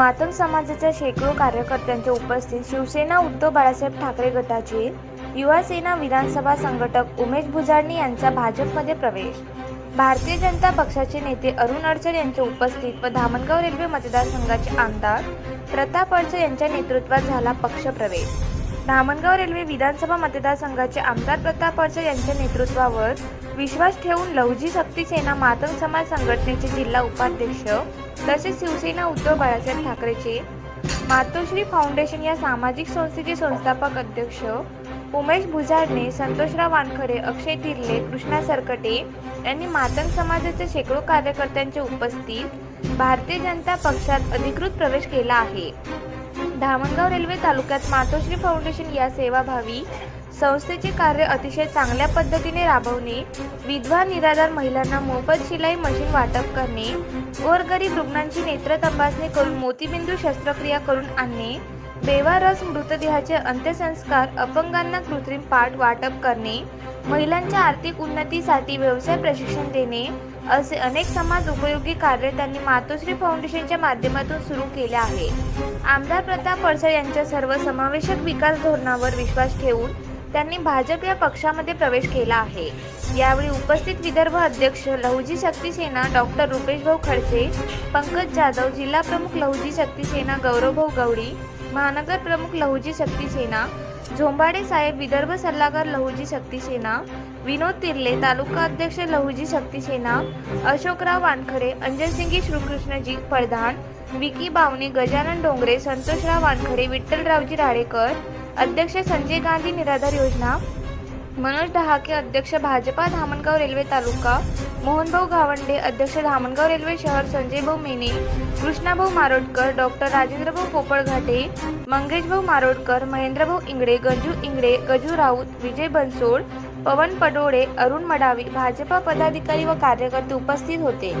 मातंग समाजाच्या शेकडो कार्यकर्त्यांच्या उपस्थित शिवसेना उद्धव बाळासाहेब ठाकरे गटाचे युवा सेना विधानसभा संघटक उमेश भुजारणी यांचा भाजपमध्ये प्रवेश. भारतीय जनता पक्षाचे नेते अरुण अडचण यांच्या उपस्थित व धामणगाव रेल्वे मतदारसंघाचे आमदार प्रताप अडचण यांच्या नेतृत्वात झाला पक्षप्रवेश धामणगाव रेल्वे विधानसभा मतदारसंघाचे आमदार प्रताप अडचण यांच्या नेतृत्वावर विश्वास ठेवून लवजी शक्ती सेना मातंग समाज संघटनेचे जिल्हा उपाध्यक्ष तसेच शिवसेना उद्धव बाळासाहेब ठाकरेचे मातोश्री फाउंडेशन या सामाजिक संस्थेचे संस्थापक अध्यक्ष उमेश भुजाडणे संतोषराव वानखडे अक्षय तिर्ले कृष्णा सरकटे यांनी मातंग समाजाच्या शेकडो कार्यकर्त्यांच्या उपस्थित भारतीय जनता पक्षात अधिकृत प्रवेश केला आहे. धामणगाव रेल्वे तालुक्यात मातोश्री फाउंडेशन या सेवाभावी संस्थेचे कार्य अतिशय चांगल्या पद्धतीने राबवणे विधवा निराधार महिलांना मोफत शिलाई मशीन वाटप करणे गोरगरीब रुग्णांची नेत्र तपासणी करून मोतीबिंदू शस्त्रक्रिया करून आणणे बेवारस मृतदेहाचे अंत्यसंस्कार अपंगांना कृत्रिम पाठ वाटप करणे महिलांच्या आर्थिक उन्नतीसाठी व्यवसाय प्रशिक्षण देणे असे अनेक समाज उपयोगी कार्य त्यांनी मातोश्री फाउंडेशनच्या माध्यमातून सुरू केले आहे. आमदार प्रताप पडसळ यांच्या सर्व समावेशक विकास धोरणावर विश्वास ठेवून त्यांनी भाजप या पक्षामध्ये प्रवेश केला आहे. यावेळी उपस्थित विदर्भ अध्यक्ष लहुजी शक्ती सेना डॉक्टर रुपेश भाऊ खडसे पंकज जाधव जिल्हा प्रमुख लहुजी शक्ती सेना गौरवभाऊ गवडी महानगर प्रमुख लहुजी शक्ती सेना झोंबाडे साहेब विदर्भ सल्लागार लहुजी शक्ती सेना विनोद तिर्ले तालुका अध्यक्ष लहुजी शक्ती सेना अशोकराव वानखडे अंजनसिंगी श्रीकृष्णजी प्रधान विकी बावने गजानन डोंगरे संतोषराव वानखडे विठ्ठलरावजी राळेकर अध्यक्ष संजय गांधी निराधार योजना मनोज डहाके अध्यक्ष भाजपा धामणगाव रेल्वे तालुका मोहनभाऊ गावंडे अध्यक्ष धामणगाव रेल्वे शहर संजयभाऊ मेने कृष्णाभाऊ मारोडकर डॉक्टर राजेंद्रभाऊ पोपळघाटे मंगेशभाऊ मारोडकर महेंद्रभाऊ इंगडे गंजू इंगडे गजू राऊत विजय बनसोड पवन पडोळे अरुण मडावी भाजपा पदाधिकारी व कार्यकर्ते उपस्थित होते.